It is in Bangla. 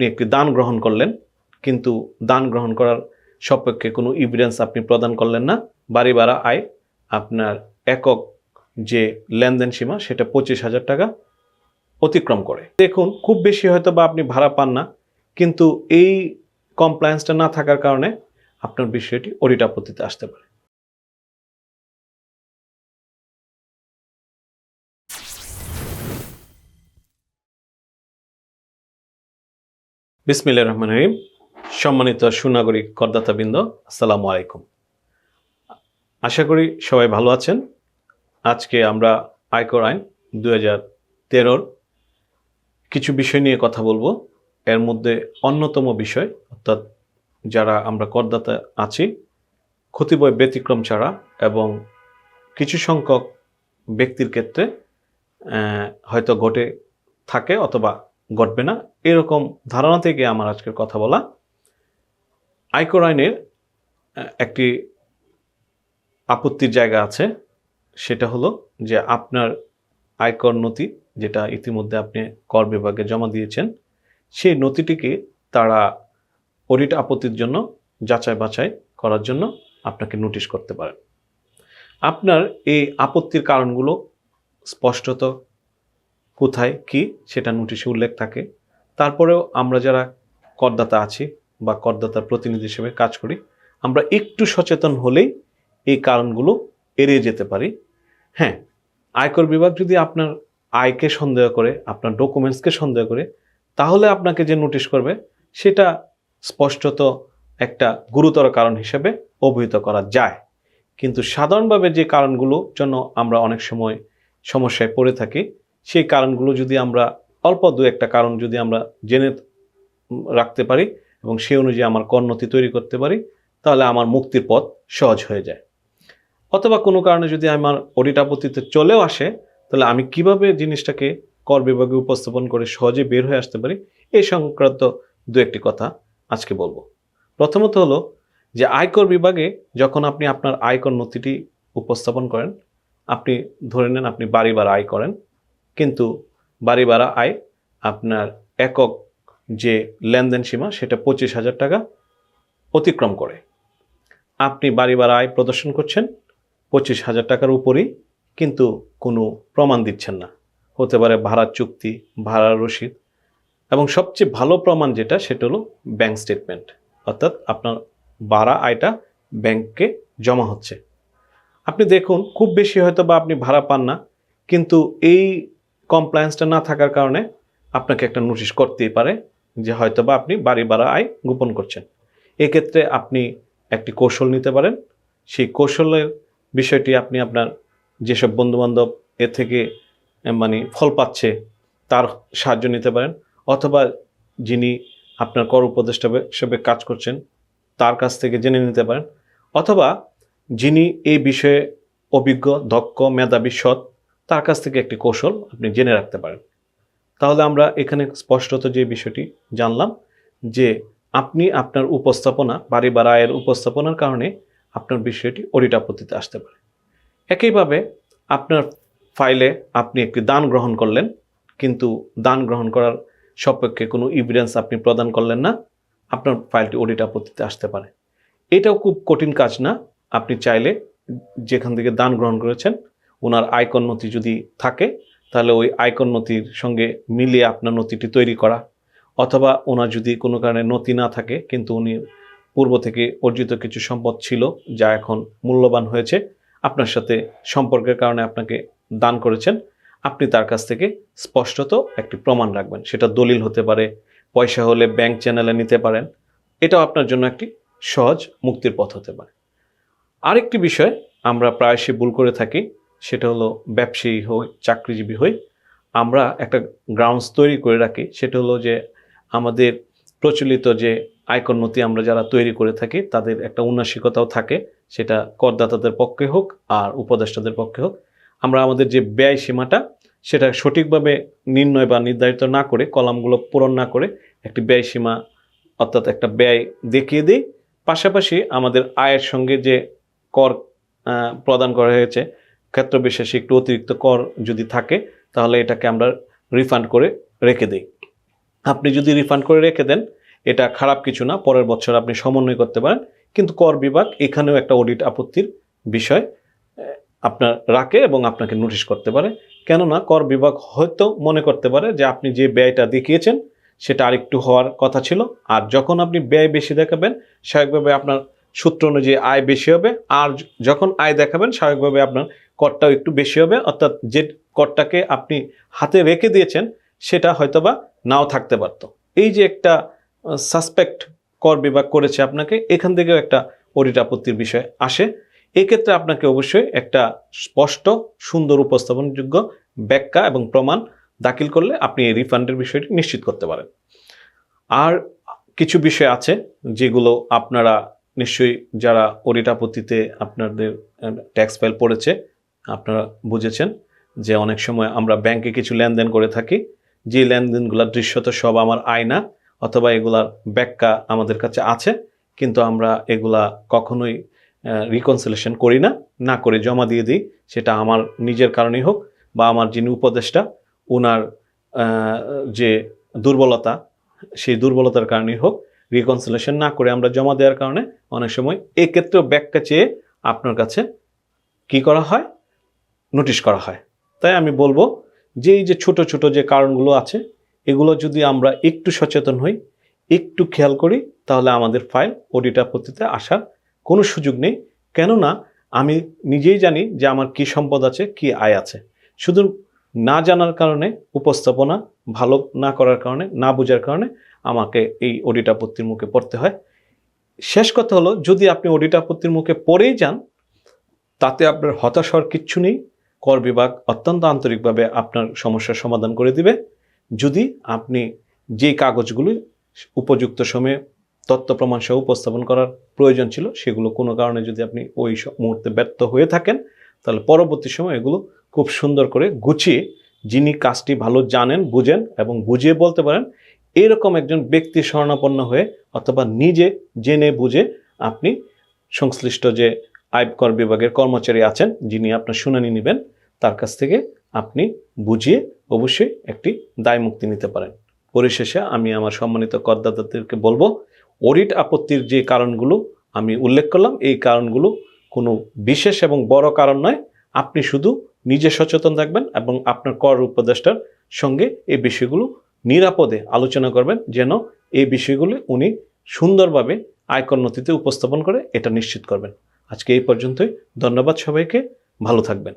আপনি একটি দান গ্রহণ করলেন, কিন্তু দান গ্রহণ করার সপক্ষে কোনো ইভিডেন্স আপনি প্রদান করলেন না। বাড়ি ভাড়া আয়, আপনার একক যে লেনদেন সীমা, সেটা পঁচিশ হাজার টাকা অতিক্রম করে। দেখুন, খুব বেশি হয়তো বা আপনি ভাড়া পান না, কিন্তু এই কমপ্লায়েন্সটা না থাকার কারণে আপনার বিষয়টি অডিট আপত্তিতে আসতে পারে। বিসমিল্লা রহমান রহিম। সম্মানিত সুনাগরিক করদাতাবৃন্দ, আসসালামু আলাইকুম। আশা করি সবাই ভালো আছেন। আজকে আমরা আয়কর আইন দু হাজার তেরোর কিছু বিষয় নিয়ে কথা বলব। এর মধ্যে অন্যতম বিষয়, অর্থাৎ যারা আমরা করদাতা আছি ক্ষতিবয় ব্যতিক্রম ছাড়া এবং কিছু সংখ্যক ব্যক্তির ক্ষেত্রে হয়তো ঘটে থাকে অথবা ঘটবে না। এরকম ধারণা থেকে আমার আজকের কথা বলা। আয়কর আইনের একটি আপত্তির জায়গা আছে। সেটা হলো যে আপনার আয়কর নথি যেটা ইতিমধ্যে আপনি কর বিভাগে জমা দিয়েছেন, সেই নথিটিকে তারা অডিট আপত্তির জন্য, যাচাই বাছাই করার জন্য আপনাকে নোটিশ করতে পারেন। আপনার এই আপত্তির কারণগুলো স্পষ্টত কোথায় কি সেটা নোটিশে উল্লেখ থাকে। তারপরেও আমরা যারা করদাতা আছি বা করদাতার প্রতিনিধি হিসেবে কাজ করি, আমরা একটু সচেতন হলেই এই কারণগুলো এড়িয়ে যেতে পারি। হ্যাঁ আয়কর বিভাগ যদি আপনার আয়কে সন্দেহ করে, আপনার ডকুমেন্টসকে সন্দেহ করে, তাহলে আপনাকে যে নোটিশ করবে, সেটা স্পষ্টত একটা গুরুতর কারণ হিসেবে অভিহিত করা যায়। কিন্তু সাধারণভাবে যে কারণগুলোর জন্য আমরা অনেক সময় সমস্যায় পড়ে থাকি সেই কারণগুলো যদি আমরা, অল্প দু একটা কারণ যদি আমরা জেনে রাখতে পারি এবং সেই অনুযায়ী আমার কর্ণতি তৈরি করতে পারি, তাহলে আমার মুক্তির পথ সহজ হয়ে যায়। অথবা কোনো কারণে যদি আমার অডিট আপত্তিতে চলেও আসে, তাহলে আমি কীভাবে জিনিসটাকে কর বিভাগে উপস্থাপন করে সহজে বের হয়ে আসতে পারি, এই সংক্রান্ত দু একটি কথা আজকে বলব। প্রথমত হলো যে আয়কর বিভাগে যখন আপনি আপনার আয়কর নথিটি উপস্থাপন করেন, আপনি ধরে নেন আপনি বাড়ি বার আয় করেন কিন্তু বাড়ি ভাড়া আয়, আপনার একক যে লেনদেন সীমা, সেটা পঁচিশ হাজার টাকা অতিক্রম করে। আপনি বাড়ি ভাড়া আয় প্রদর্শন করছেন, পঁচিশ হাজার টাকার উপরেই কিন্তু কোনো প্রমাণ দিচ্ছেন না। হতে পারে ভাড়ার চুক্তি, ভাড়ার রসিদ, এবং সবচেয়ে ভালো প্রমাণ যেটা, সেটা হলো ব্যাংক স্টেটমেন্ট অর্থাৎ আপনার ভাড়া আয়টা ব্যাংকে জমা হচ্ছে। আপনি দেখুন, খুব বেশি হয়তো বা আপনি ভাড়া পান না, কিন্তু এই কমপ্লায়েন্সটা না থাকার কারণে আপনাকে একটা নোটিশ করতেই পারে যে হয়তো বা আপনি বাড়ি ভাড়া আয় গোপন করছেন। এক্ষেত্রে আপনি একটি কৌশল নিতে পারেন। সেই কৌশলের বিষয়টি আপনি আপনার যেসব বন্ধুবান্ধব এ থেকে মানে ফল পাচ্ছে তার সাহায্য নিতে পারেন। অথবা যিনি আপনার কর উপদেষ্টা হিসেবে কাজ করছেন তার কাছ থেকে জেনে নিতে পারেন। অথবা যিনি এই বিষয়ে অভিজ্ঞ, দক্ষ, মেধাবী, সৎ তার কাছ থেকে একটি কৌশল আপনি জেনে রাখতে পারেন। তাহলে আমরা এখানে স্পষ্টত যে বিষয়টি জানলাম, যে আপনি আপনার উপস্থাপনা, বাড়ি বা রায়ের উপস্থাপনার কারণে আপনার বিষয়টি অডিট আপত্তিতে আসতে পারে। একইভাবে আপনার ফাইলে আপনি একটি দান গ্রহণ করলেন, কিন্তু দান গ্রহণ করার সপক্ষে কোনো ইভিডেন্স আপনি প্রদান করলেন না, আপনার ফাইলটি অডিট আপত্তিতে আসতে পারে। এটাও খুব কঠিন কাজ না, আপনি চাইলে যেখান থেকে দান গ্রহণ করেছেন ওনার আয়কর নথি যদি থাকে, তাহলে ওই আয়কর নথির সঙ্গে মিলিয়ে আপনার নথিটি তৈরি করা। অথবা ওনার যদি কোনো কারণে নথি না থাকে, কিন্তু উনি পূর্ব থেকে অর্জিত কিছু সম্পদ ছিল, যা এখন মূল্যবান হয়েছে, আপনার সাথে সম্পর্কের কারণে আপনাকে দান করেছেন, আপনি তার কাছ থেকে স্পষ্টত একটি প্রমাণ রাখবেন। সেটা দলিল হতে পারে, পয়সা হলে ব্যাংক চ্যানেলে নিতে পারেন, এটাও আপনার জন্য একটি সহজ মুক্তির পথ হতে পারে। আরেকটি বিষয় আমরা প্রায়শই ভুল করে থাকি সেটা হলো ব্যবসায়ী হই, চাকরিজীবী হই, আমরা একটা গ্রাউন্ডস তৈরি করে রাখি। সেটা হলো যে আমাদের প্রচলিত যে আয়কর নথি আমরা যারা তৈরি করে থাকি, তাদের একটা উন্নাসিকতাও থাকে। সেটা করদাতাদের পক্ষে হোক আর উপদেষ্টাদের পক্ষে হোক। আমরা আমাদের যে ব্যয় সীমাটা, সেটা সঠিকভাবে নির্ণয় বা নির্ধারিত না করে, কলামগুলো পূরণ না করে একটি ব্যয় সীমা, অর্থাৎ একটা ব্যয় দেখিয়ে দিই। পাশাপাশি আমাদের আয়ের সঙ্গে যে কর প্রদান করা হয়েছে ক্ষেত্র বিশেষে একটু অতিরিক্ত কর যদি থাকে, তাহলে এটাকে আমরা রিফান্ড করে রেখে দিই। আপনি যদি রিফান্ড করে রেখে দেন, এটা খারাপ কিছু না, পরের বছর আপনি সমন্বয় করতে পারেন। কিন্তু কর বিভাগ এখানেও একটা অডিট আপত্তির বিষয় আপনার রাখে এবং আপনাকে নোটিশ করতে পারে। কেননা কর বিভাগ হয়তো মনে করতে পারে যে আপনি যে ব্যয়টা দেখিয়েছেন, সেটা আরেকটু হওয়ার কথা ছিল। আর যখন আপনি ব্যয় বেশি দেখাবেন, স্বাভাবিকভাবে আপনার সূত্র অনুযায়ী আয় বেশি হবে। আর যখন আয় দেখাবেন, স্বাভাবিকভাবে আপনার করটাও একটু বেশি হবে। অর্থাৎ যে করটাকে আপনি হাতে রেখে দিয়েছেন, সেটা হয়তোবা নাও থাকতে পারতো। এই যে একটা সাসপেক্ট কর বিভাগ করেছে আপনাকে, এখান থেকেও একটা অডিট আপত্তির বিষয় আসে। এক্ষেত্রে আপনাকে অবশ্যই একটা স্পষ্ট, সুন্দর, উপস্থাপনযোগ্য ব্যাখ্যা এবং প্রমাণ দাখিল করলে আপনি এই রিফান্ডের বিষয়টি নিশ্চিত করতে পারেন। আর কিছু বিষয় আছে, যেগুলো আপনারা নিশ্চয়ই যারা অডিট আপত্তিতে আপনাদের ট্যাক্স ফাইল পড়েছে, আপনারা বুঝেছেন যে অনেক সময় আমরা ব্যাংকে কিছু লেনদেন করে থাকি। যে লেনদেনগুলোর দৃশ্যত সব আমার আয়না অথবা এগুলার ব্যাখ্যা আমাদের কাছে আছে, কিন্তু আমরা এগুলা কখনোই রিকনসিলেশন করি না না করে জমা দিয়ে দিই। সেটা আমার নিজের কারণেই হোক বা আমার যিনি উপদেষ্টা ওনার যে দুর্বলতা, সেই দুর্বলতার কারণেই হোক রিকনসিলেশন না করে আমরা জমা দেওয়ার কারণে অনেক সময় এক্ষেত্রেও ব্যাখ্যা চেয়ে আপনার কাছে কি করা হয়? নোটিশ করা হয়। তাই আমি বলব যে এই যে ছোট ছোট যে কারণগুলো আছে, এগুলো যদি আমরা একটু সচেতন হই, একটু খেয়াল করি, তাহলে আমাদের ফাইল অডিট আপত্তিতে আসার কোনো সুযোগ নেই। কেননা আমি নিজেই জানি যে আমার কি সম্পদ আছে, কি আয় আছে। শুধু না জানার কারণে, উপস্থাপনা ভালো না করার কারণে, না বোঝার কারণে আমাকে এই অডিট আপত্তির মুখে পড়তে হয়। শেষ কথা হলো, যদি আপনি অডিট আপত্তির মুখে পড়েই যান, তাতে আপনার হতাশ হওয়ার কিচ্ছু নেই। কর বিভাগ অত্যন্ত আন্তরিকভাবে আপনার সমস্যার সমাধান করে দিবে। যদি আপনি যে কাগজগুলি উপযুক্ত সময়ে তথ্য প্রমাণ সহ উপস্থাপন করার প্রয়োজন ছিল, সেগুলো কোনো কারণে যদি আপনি ওই মুহূর্তে ব্যর্থ হয়ে থাকেন, তাহলে পরবর্তী সময় এগুলো খুব সুন্দর করে গুছিয়ে যিনি কাজটি ভালো জানেন, বুঝেন এবং বুঝিয়ে বলতে পারেন এরকম একজন ব্যক্তি শরণাপন্ন হয়ে অথবা নিজে জেনে বুঝে আপনি সংশ্লিষ্ট যে আয়কর বিভাগের কর্মচারী আছেন, যিনি আপনার শুনানি নেবেন, তার কাছ থেকে আপনি বুঝিয়ে অবশ্যই একটি দায় মুক্তি নিতে পারেন। পরিশেষে আমি আমার সম্মানিত করদাতাদেরকে বলব, অডিট আপত্তির যে কারণগুলো আমি উল্লেখ করলাম, এই কারণগুলো কোনো বিশেষ এবং বড় কারণ নয়। আপনি শুধু নিজে সচেতন থাকবেন এবং আপনার কর উপদেষ্টার সঙ্গে এই বিষয়গুলো নিরাপদে আলোচনা করবেন যেন এই বিষয়গুলি উনি সুন্দরভাবে আয়কর নথিতে উপস্থাপন করে এটা নিশ্চিত করবেন। আজকে এই পর্যন্তই। ধন্যবাদ সবাইকে। ভালো থাকবেন।